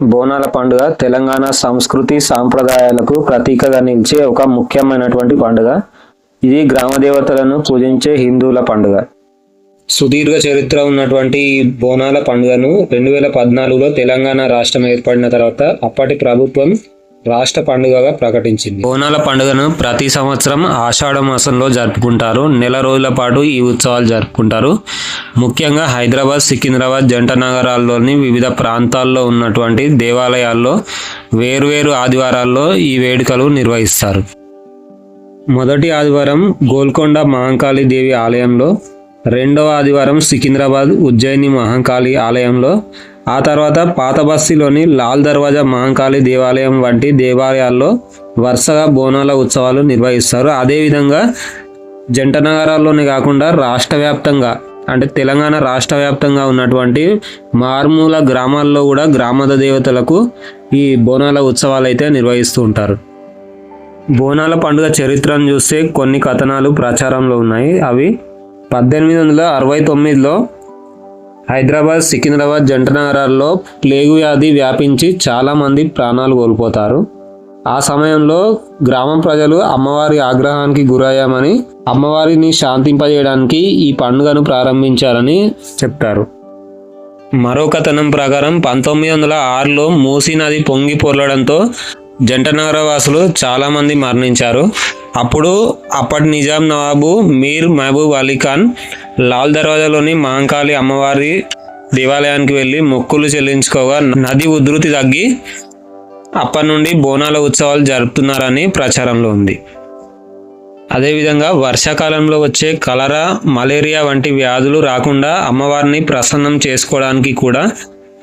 బోనాల పండుగ తెలంగాణ సంస్కృతి సాంప్రదాయాలకు ప్రతీకగా నిలిచే ఒక ముఖ్యమైనటువంటి పండుగ. ఇది గ్రామ దేవతలను పూజించే హిందువుల పండుగ. సుదీర్ఘ చరిత్ర ఉన్నటువంటి బోనాల పండుగను రెండు వేల పద్నాలుగులో తెలంగాణ రాష్ట్రం ఏర్పడిన తర్వాత అప్పటి ప్రభుత్వం రాష్ట్ర పండుగగా ప్రకటించింది. బోనాల పండుగను ప్రతి సంవత్సరం ఆషాఢ మాసంలో జరుపుకుంటారు. నెల రోజుల పాటు ఈ ఉత్సవాలు జరుపుకుంటారు. ముఖ్యంగా హైదరాబాద్ సికింద్రాబాద్ జంట నగరాల్లోని వివిధ ప్రాంతాల్లో ఉన్నటువంటి దేవాలయాల్లో వేర్వేరు ఆదివారాల్లో ఈ వేడుకలు నిర్వహిస్తారు. మొదటి ఆదివారం గోల్కొండ మహంకాళి దేవి ఆలయంలో రెండవ ఆదివారం సికింద్రాబాద్ ఉజ్జయిని మహంకాళి ఆలయంలో ఆ తర్వాత పాత బస్తీలోని లాల్ దర్వాజా మహంకాళి దేవాలయం వంటి దేవాలయాల్లో వరుసగా బోనాల ఉత్సవాలు నిర్వహిస్తారు. అదేవిధంగా జంట నగరాల్లోనే కాకుండా రాష్ట్ర వ్యాప్తంగా అంటే తెలంగాణ రాష్ట్ర వ్యాప్తంగా ఉన్నటువంటి మారుమూల గ్రామాల్లో కూడా గ్రామద దేవతలకు ఈ బోనాల ఉత్సవాలు అయితే నిర్వహిస్తూ ఉంటారు. బోనాల పండుగ చరిత్రను చూస్తే కొన్ని కథనాలు ప్రచారంలో ఉన్నాయి. అవి పద్దెనిమిది వందల అరవై తొమ్మిదిలో హైదరాబాద్ సికింద్రాబాద్ జంట నగరాల్లో ప్లేగు వ్యాధి వ్యాపించి చాలామంది ప్రాణాలు కోల్పోతారు. ఆ సమయంలో గ్రామం ప్రజలు అమ్మవారి ఆగ్రహానికి గురయ్యామని అమ్మవారిని శాంతింపజేయడానికి ఈ పండుగను ప్రారంభించారని చెప్తారు. మరో కథనం ప్రకారం పంతొమ్మిది వందల ఆరులో మూసీ నది పొంగి పొర్లడంతో జంట నగరవాసులు చాలామంది మరణించారు. అప్పుడు అప్పటి నిజాం నవాబు మీర్ మహబూబ్ అలీ ఖాన్ లాల్ దర్వాజాలోని మహంకాళి అమ్మవారి దేవాలయానికి వెళ్ళి మొక్కులు చెల్లించుకోగా నది ఉధృతి తగ్గి అప్పటి నుండి బోనాల ఉత్సవాలు జరుపుతున్నారని ప్రచారంలో ఉంది. అదేవిధంగా వర్షాకాలంలో వచ్చే కలరా మలేరియా వంటి వ్యాధులు రాకుండా అమ్మవారిని ప్రసన్నం చేసుకోవడానికి కూడా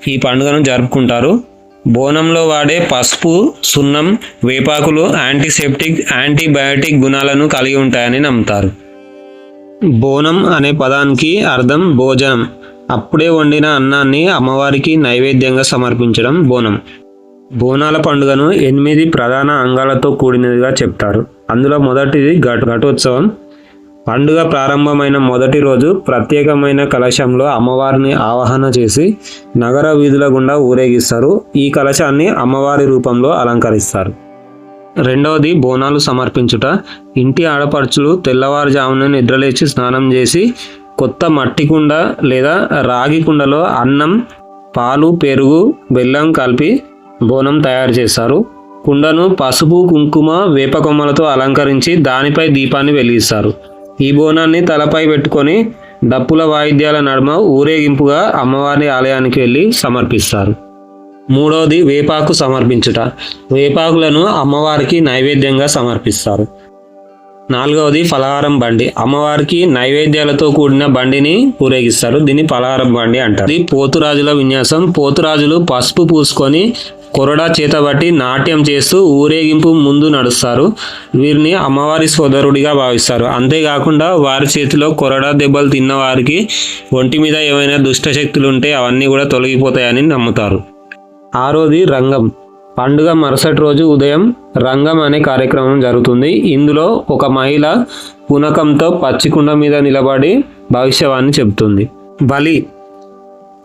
ఈ పండుగను జరుపుకుంటారు. బోనంలో వాడే పసుపు సున్నం వేపాకులు యాంటీసెప్టిక్ యాంటీబయాటిక్ గుణాలను కలిగి ఉంటాయని నమ్ముతారు. బోనం అనే పదానికి అర్థం భోజనం. అప్పుడే వండిన అన్నాన్ని అమ్మవారికి నైవేద్యంగా సమర్పించడం బోనం. బోనాల పండుగను ఎనిమిది ప్రధాన అంగాలతో కూడినదిగా చెప్తారు. అందులో మొదటిది ఘట ఘటోత్సవం. పండుగ ప్రారంభమైన మొదటి రోజు ప్రత్యేకమైన కలశంలో అమ్మవారిని ఆవాహన చేసి నగర వీధుల గుండా ఊరేగిస్తారు. ఈ కలశాన్ని అమ్మవారి రూపంలో అలంకరిస్తారు. రెండవది బోనాలు సమర్పించుట. ఇంటి ఆడపడుచులు తెల్లవారుజామున నిద్రలేచి స్నానం చేసి కొత్త మట్టి కుండ లేదా రాగి కుండలో అన్నం పాలు పెరుగు బెల్లం కలిపి బోనం తయారు చేస్తారు. కుండను పసుపు కుంకుమ వేప కొమ్మలతో అలంకరించి దానిపై దీపాన్ని వెలిగిస్తారు. ఈ బోనాన్ని తలపై పెట్టుకొని డప్పుల వాయిద్యాల నడుమ ఊరేగింపుగా అమ్మవారి ఆలయానికి వెళ్ళి సమర్పిస్తారు. మూడవది వేపాకు సమర్పించుట. వేపాకులను అమ్మవారికి నైవేద్యంగా సమర్పిస్తారు. నాలుగవది ఫలహారం బండి. అమ్మవారికి నైవేద్యాలతో కూడిన బండిని ఊరేగిస్తారు. దీన్ని ఫలహారం బండి అంటారు. ఇది పోతురాజుల విన్యాసం. పోతురాజులు పసుపు పూసుకొని కొరడా చేతబట్టి నాట్యం చేస్తూ ఊరేగింపు ముందు నడుస్తారు. వీరిని అమ్మవారి సోదరుడిగా భావిస్తారు. అంతేకాకుండా వారి చేతిలో కొరడా దెబ్బలు తిన్న వారికి ఒంటి మీద ఏమైనా దుష్ట శక్తులు ఉంటే అవన్నీ కూడా తొలగిపోతాయని నమ్ముతారు. ఆరోది రంగం. పండుగ మరుసటి రోజు ఉదయం రంగం అనే కార్యక్రమం జరుగుతుంది. ఇందులో ఒక మహిళ పునకంతో పచ్చికుండ మీద నిలబడి భవిష్యవాణి చెబుతుంది. బలి.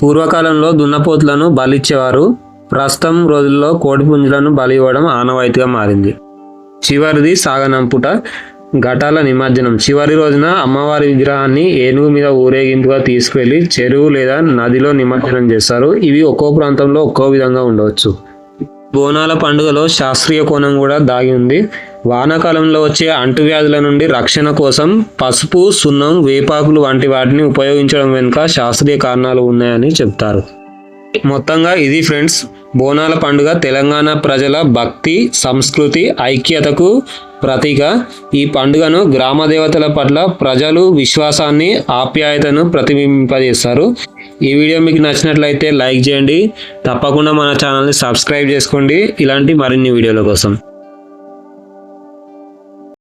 పూర్వకాలంలో దున్నపోతులను బలిచ్చేవారు. ప్రస్తుతం రోజుల్లో కోడిపుంజులను బలి ఇవ్వడం ఆనవాయితీగా మారింది. చివరిది సాగనంపుట ఘటాల నిమజ్జనం. చివరి రోజున అమ్మవారి విగ్రహాన్ని ఏనుగు మీద ఊరేగింపుగా తీసుకువెళ్ళి చెరువు లేదా నదిలో నిమజ్జనం చేస్తారు. ఇవి ఒక్కో ప్రాంతంలో ఒక్కో విధంగా ఉండవచ్చు. బోనాల పండుగలో శాస్త్రీయ కోణం కూడా దాగి ఉంది. వానాకాలంలో వచ్చే అంటువ్యాధుల నుండి రక్షణ కోసం పసుపు సున్నం వేపాకులు వంటి వాటిని ఉపయోగించడం వెనుక శాస్త్రీయ కారణాలు ఉన్నాయని చెప్తారు. మొత్తంగా ఇది ఫ్రెండ్స్ బోనాల పండుగ తెలంగాణ ప్రజల భక్తి సంస్కృతి ఐక్యతకు ప్రతీక. ఈ పండుగను గ్రామ దేవతల పట్ల ప్రజలు విశ్వాసాన్ని ఆప్యాయతను ప్రతిబింబింపజేస్తారు. ఈ వీడియో మీకు నచ్చినట్లయితే లైక్ చేయండి. తప్పకుండా మన ఛానల్ని సబ్స్క్రైబ్ చేసుకోండి. ఇలాంటి మరిన్ని వీడియోల కోసం.